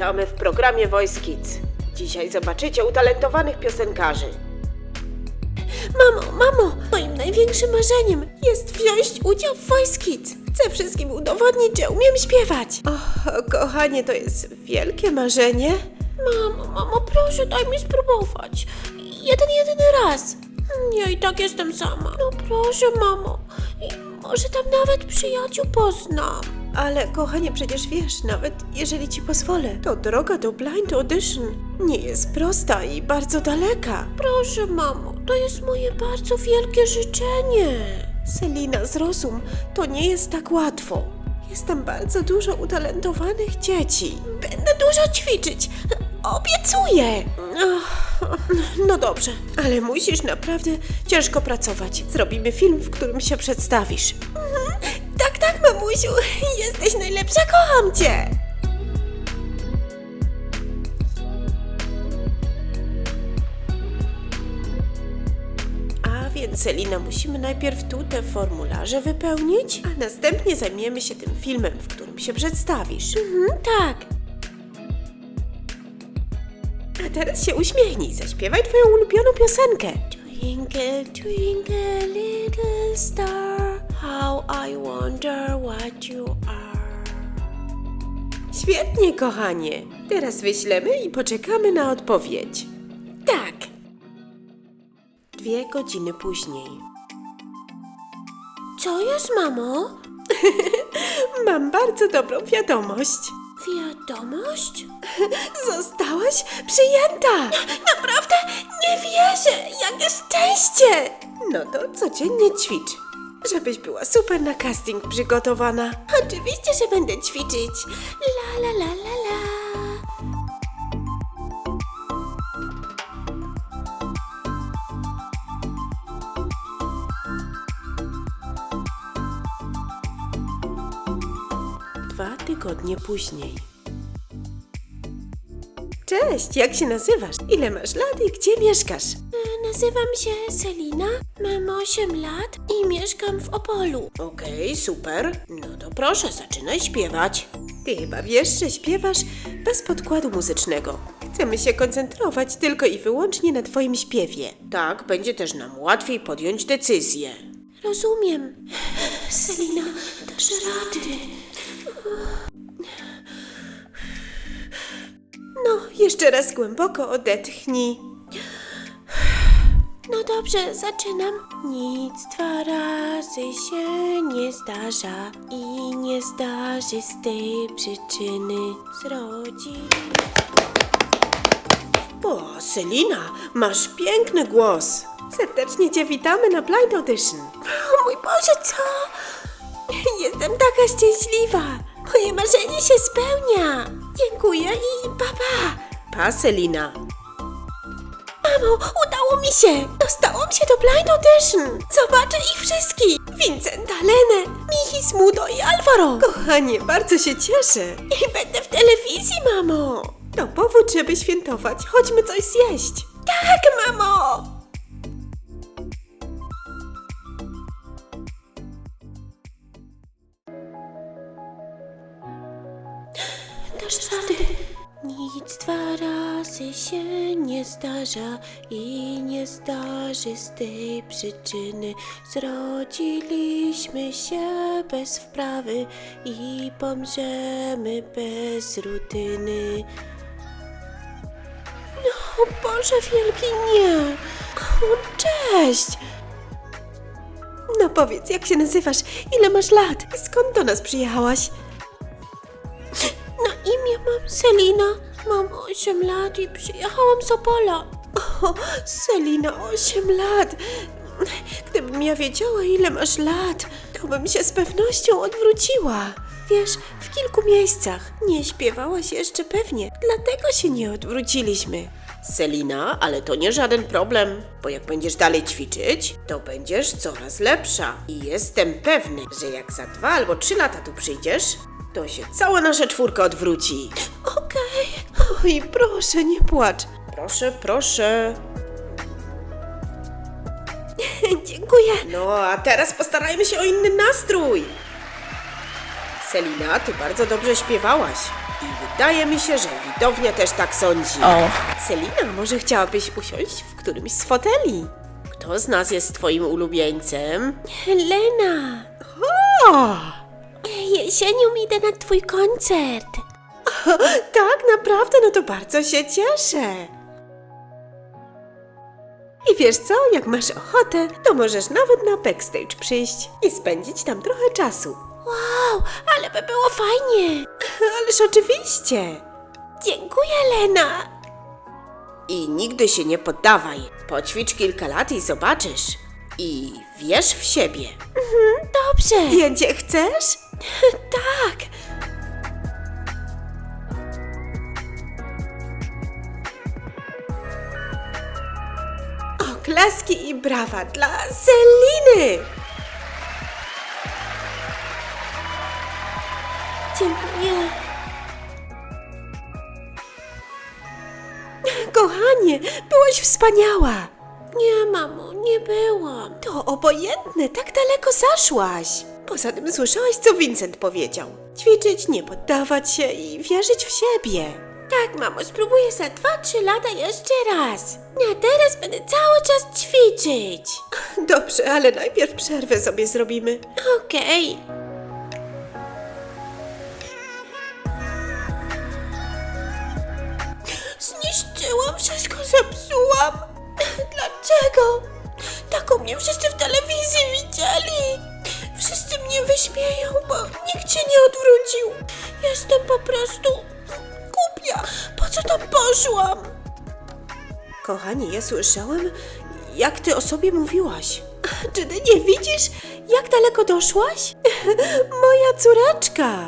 Witamy w programie Voice Kids. Dzisiaj zobaczycie utalentowanych piosenkarzy. Mamo, mamo, moim największym marzeniem jest wziąć udział w Voice Kids. Chcę wszystkim udowodnić, że umiem śpiewać. O, kochanie, to jest wielkie marzenie. Mamo, mamo, proszę, daj mi spróbować. Jeden, jedyny raz. Ja i tak jestem sama. No proszę, mamo. I może tam nawet przyjaciół poznam. Ale kochanie, przecież wiesz, nawet jeżeli ci pozwolę, to droga do Blind Audition nie jest prosta i bardzo daleka. Proszę, mamo, to jest moje bardzo wielkie życzenie. Selina, zrozum, to nie jest tak łatwo. Jest tam bardzo dużo utalentowanych dzieci. Będę dużo ćwiczyć. Obiecuję. No dobrze, ale musisz naprawdę ciężko pracować. Zrobimy film, w którym się przedstawisz. Tak, tak, mamusiu. Jesteś najlepsza, kocham cię. A więc, Selina, musimy najpierw tu te formularze wypełnić, a następnie zajmiemy się tym filmem, w którym się przedstawisz. Mhm, tak. A teraz się uśmiechnij, zaśpiewaj twoją ulubioną piosenkę. Twinkle, twinkle, little star, how I wonder what you are. Świetnie, kochanie. Teraz wyślemy i poczekamy na odpowiedź. Tak. Dwie godziny później. Co jest, mamo? Mam bardzo dobrą wiadomość. Wiadomość? Zostałaś przyjęta! Naprawdę? Nie wierzę! Jakie szczęście! No to codziennie ćwicz, żebyś była super na casting przygotowana. Oczywiście, że będę ćwiczyć. La la la la tygodnie później. Cześć, jak się nazywasz? Ile masz lat i gdzie mieszkasz? E, Nazywam się Selina, mam 8 lat i mieszkam w Opolu. Okej, super. No to proszę, zaczynaj śpiewać. Ty chyba wiesz, że śpiewasz bez podkładu muzycznego. Chcemy się koncentrować tylko i wyłącznie na twoim śpiewie. Tak, będzie też nam łatwiej podjąć decyzję. Rozumiem. Selina, dasz rady. Jeszcze raz głęboko odetchnij. No dobrze, zaczynam. Nic dwa razy się nie zdarza i nie zdarzy z tej przyczyny zrodzi. O, Selina, masz piękny głos. Serdecznie cię witamy na Blind Audition. O mój Boże, co? Jestem taka szczęśliwa. Moje marzenie się spełnia. Dziękuję i papa. Pa, Selina. Mamo, udało mi się! Dostałam się do Blind Audition! Zobaczę ich wszystkich! Vincenta, Lenę, Michi, Smudo i Alvaro! Kochanie, bardzo się cieszę. I będę w telewizji, mamo! To powód, żeby świętować. Chodźmy coś zjeść. Tak, mamo! Dasz rady. Nic dwa razy się nie zdarza i nie zdarzy z tej przyczyny. Zrodziliśmy się bez wprawy i pomrzemy bez rutyny. O Boże wielki, nie! Cześć! No powiedz, jak się nazywasz? Ile masz lat? Skąd do nas przyjechałaś? Selina, mam 8 lat i przyjechałam z Opola. O, Selina, 8 lat. Gdybym ja wiedziała, ile masz lat, to bym się z pewnością odwróciła. Wiesz, w kilku miejscach nie śpiewałaś jeszcze pewnie, dlatego się nie odwróciliśmy. Selina, ale to nie żaden problem, bo jak będziesz dalej ćwiczyć, to będziesz coraz lepsza. I jestem pewny, że jak za dwa albo trzy lata tu przyjdziesz, to się cała nasza czwórka odwróci. Okej. Oj, proszę, nie płacz. Proszę, proszę. Dziękuję. No, a teraz postarajmy się o inny nastrój. Selina, ty bardzo dobrze śpiewałaś. I wydaje mi się, że widownia też tak sądzi. O. Selina, może chciałabyś usiąść w którymś z foteli? Kto z nas jest twoim ulubieńcem? Helena, O! Jesienią idę na twój koncert. Tak, naprawdę, no to bardzo się cieszę. I wiesz co, jak masz ochotę, to możesz nawet na backstage przyjść i spędzić tam trochę czasu. Wow, ale by było fajnie. Ależ oczywiście. Dziękuję, Lena. I nigdy się nie poddawaj. Poćwicz kilka lat i zobaczysz. I wierz w siebie. Dobrze. Zdjęcie chcesz? Tak. Oklaski i brawa dla Seliny! Dziękuję. Kochanie, byłaś wspaniała. Nie, mamo, nie byłam. To obojętne, tak daleko zaszłaś. Poza tym słyszałaś, co Vincent powiedział. Ćwiczyć, nie poddawać się i wierzyć w siebie. Tak, mamo, spróbuję za 2-3 lata jeszcze raz. A teraz będę cały czas ćwiczyć. Dobrze, ale najpierw przerwę sobie zrobimy. Okej. Zniszczyłam wszystko, zepsułam. Dlaczego? Tak o mnie wszyscy w telewizji widzieli. Wszyscy mnie wyśmieją, bo nikt się nie odwrócił. Jestem po prostu głupia. Po co tam poszłam? Kochanie, ja słyszałem, jak ty o sobie mówiłaś. Czy ty nie widzisz, jak daleko doszłaś? Moja córeczka.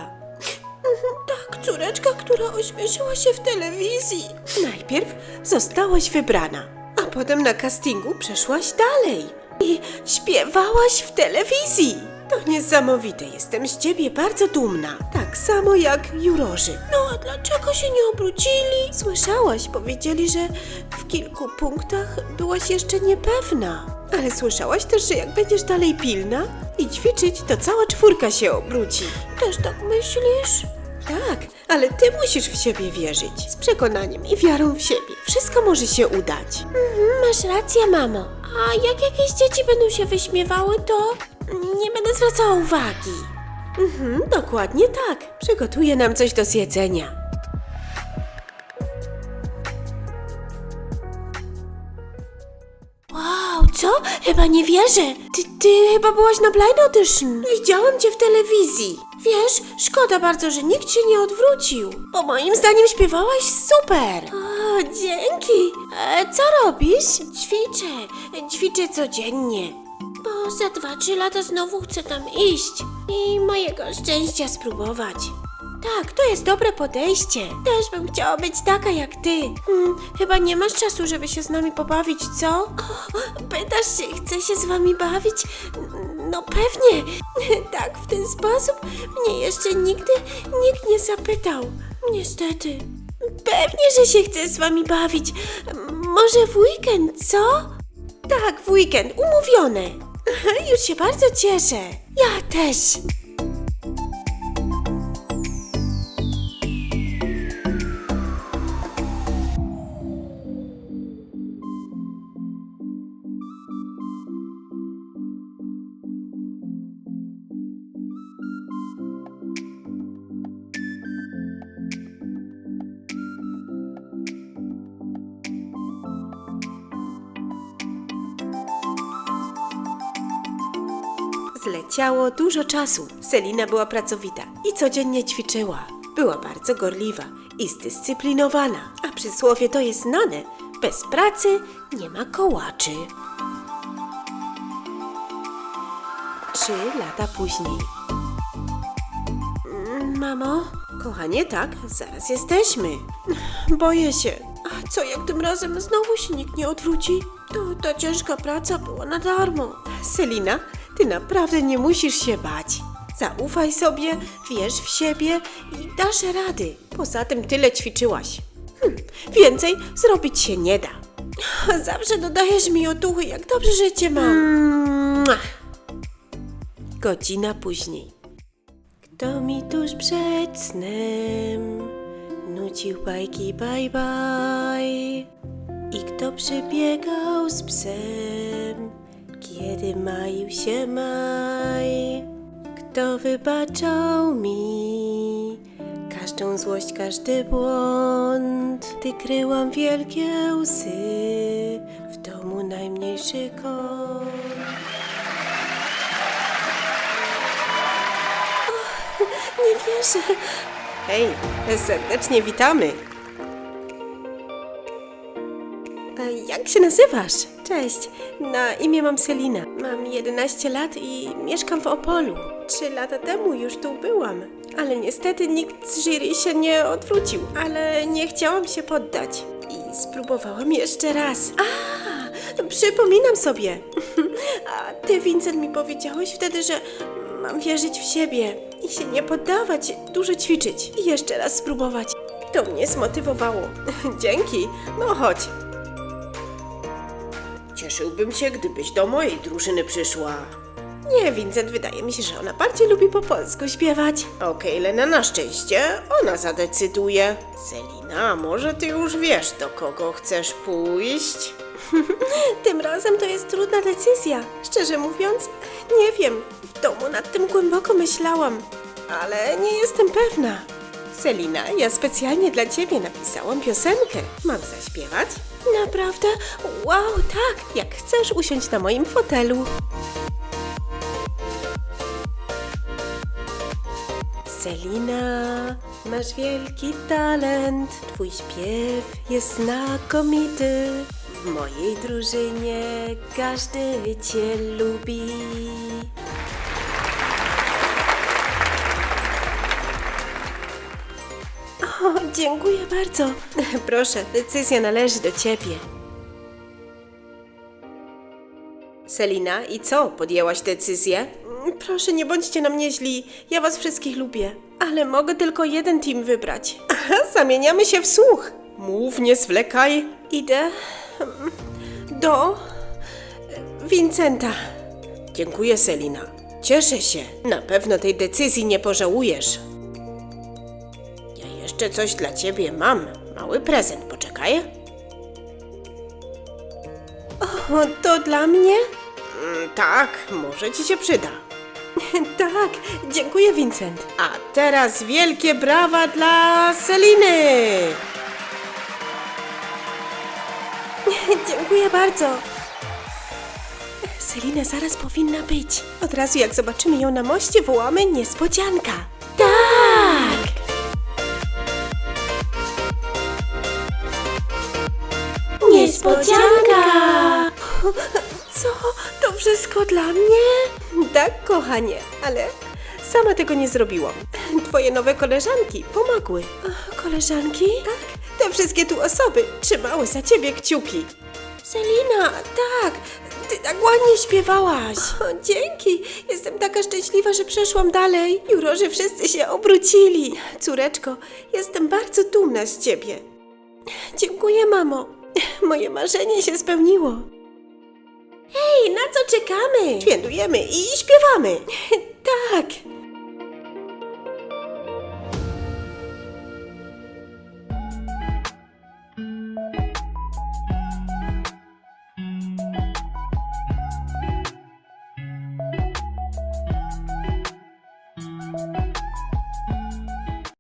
Tak, córeczka, która ośmieszyła się w telewizji. Najpierw zostałaś wybrana, a potem na castingu przeszłaś dalej. I śpiewałaś w telewizji. To niesamowite, jestem z ciebie bardzo dumna. Tak samo jak jurorzy. No a dlaczego się nie obrócili? Słyszałaś, powiedzieli, że w kilku punktach byłaś jeszcze niepewna. Ale słyszałaś też, że jak będziesz dalej pilna i ćwiczyć, to cała czwórka się obróci. Też tak myślisz? Tak, ale ty musisz w siebie wierzyć. Z przekonaniem i wiarą w siebie. Wszystko może się udać. Mhm, masz rację, mamo. A jak jakieś dzieci będą się wyśmiewały, to nie będę zwracała uwagi. Mhm, dokładnie tak. Przygotuję nam coś do zjedzenia. Wow, co? Chyba nie wierzę. Ty, ty chyba byłaś na Blind Audition. Widziałam cię w telewizji. Wiesz, szkoda bardzo, że nikt się nie odwrócił. Bo moim zdaniem śpiewałaś super. O, dzięki. E, co robisz? Ćwiczę. Ćwiczę codziennie. Bo za 2-3 lata znowu chcę tam iść i mojego szczęścia spróbować. Tak, to jest dobre podejście. Też bym chciała być taka jak ty. Hmm, chyba nie masz czasu, żeby się z nami pobawić, co? Pytasz się, chcę się z wami bawić? No pewnie. Tak, w ten sposób mnie jeszcze nigdy nikt nie zapytał. Niestety. Pewnie, że się chcę z wami bawić. Może w weekend, co? Tak, w weekend, umówione. Już się bardzo cieszę. Ja też. Zleciało dużo czasu. Selina była pracowita i codziennie ćwiczyła. Była bardzo gorliwa i zdyscyplinowana, a przysłowie to jest znane. Bez pracy nie ma kołaczy. Trzy lata później. Mm, Mamo? Kochanie, tak, zaraz jesteśmy. Boję się. A co jak tym razem znowu się nikt nie odwróci? To ta ciężka praca była na darmo. Selina, ty naprawdę nie musisz się bać. Zaufaj sobie, wierz w siebie i dasz rady. Poza tym tyle ćwiczyłaś. Hm, więcej zrobić się nie da. Zawsze dodajesz mi otuchy, jak dobrze, że cię mam. Mua. Godzina później. Kto mi tuż przed snem nucił bajki bye bye. I kto przybiegał z psem, kiedy maił się maj? Kto wybaczał mi każdą złość, każdy błąd? Ty kryłam wielkie łzy, w domu najmniejszy kąt. Nie wierzę. Hej, serdecznie witamy. Jak się nazywasz? Cześć, na imię mam Selina. Mam 11 lat i mieszkam w Opolu. Trzy lata temu już tu byłam, ale niestety nikt z jury się nie odwrócił. Ale nie chciałam się poddać i spróbowałam jeszcze raz. A, przypominam sobie. A ty, Vincent, mi powiedziałeś wtedy, że mam wierzyć w siebie i się nie poddawać, dużo ćwiczyć i jeszcze raz spróbować. To mnie zmotywowało. Dzięki. No chodź. Cieszyłbym się, gdybyś do mojej drużyny przyszła. Nie, Vincent, wydaje mi się, że ona bardziej lubi po polsku śpiewać. Okej, Lena, na szczęście ona zadecyduje. Selina, może ty już wiesz, do kogo chcesz pójść? Tym razem to jest trudna decyzja. Szczerze mówiąc, nie wiem. W domu nad tym głęboko myślałam, ale nie jestem pewna. Selina, ja specjalnie dla ciebie napisałam piosenkę. Mam zaśpiewać? Naprawdę? Wow, tak. Jak chcesz usiąść na moim fotelu. Selina, masz wielki talent. Twój śpiew jest znakomity. W mojej drużynie każdy cię lubi. Dziękuję bardzo. Proszę, decyzja należy do ciebie. Selina, i co? Podjęłaś decyzję? Proszę, nie bądźcie na mnie źli. Ja was wszystkich lubię. Ale mogę tylko jeden team wybrać. Aha, zamieniamy się w słuch. Mów, nie zwlekaj. Idę mm, do Vincenta. Dziękuję, Selina. Cieszę się. Na pewno tej decyzji nie pożałujesz. Jeszcze coś dla ciebie mam. Mały prezent, poczekaj. O, to dla mnie? Mm, tak, może ci się przyda. tak, dziękuję, Vincent. A teraz wielkie brawa dla Seliny! Dziękuję bardzo. Selina zaraz powinna być. Od razu jak zobaczymy ją na moście, wołamy niespodzianka. Niespodzianka! Co? To wszystko dla mnie? Tak, kochanie, ale sama tego nie zrobiłam. Twoje nowe koleżanki pomogły. Koleżanki? Tak, te wszystkie tu osoby trzymały za ciebie kciuki. Selina, tak, ty tak ładnie śpiewałaś. O, dzięki, jestem taka szczęśliwa, że przeszłam dalej. Jurorzy wszyscy się obrócili. Córeczko, jestem bardzo dumna z ciebie. Dziękuję, mamo. Moje marzenie się spełniło. Hej, na co czekamy? Świętujemy i śpiewamy. tak.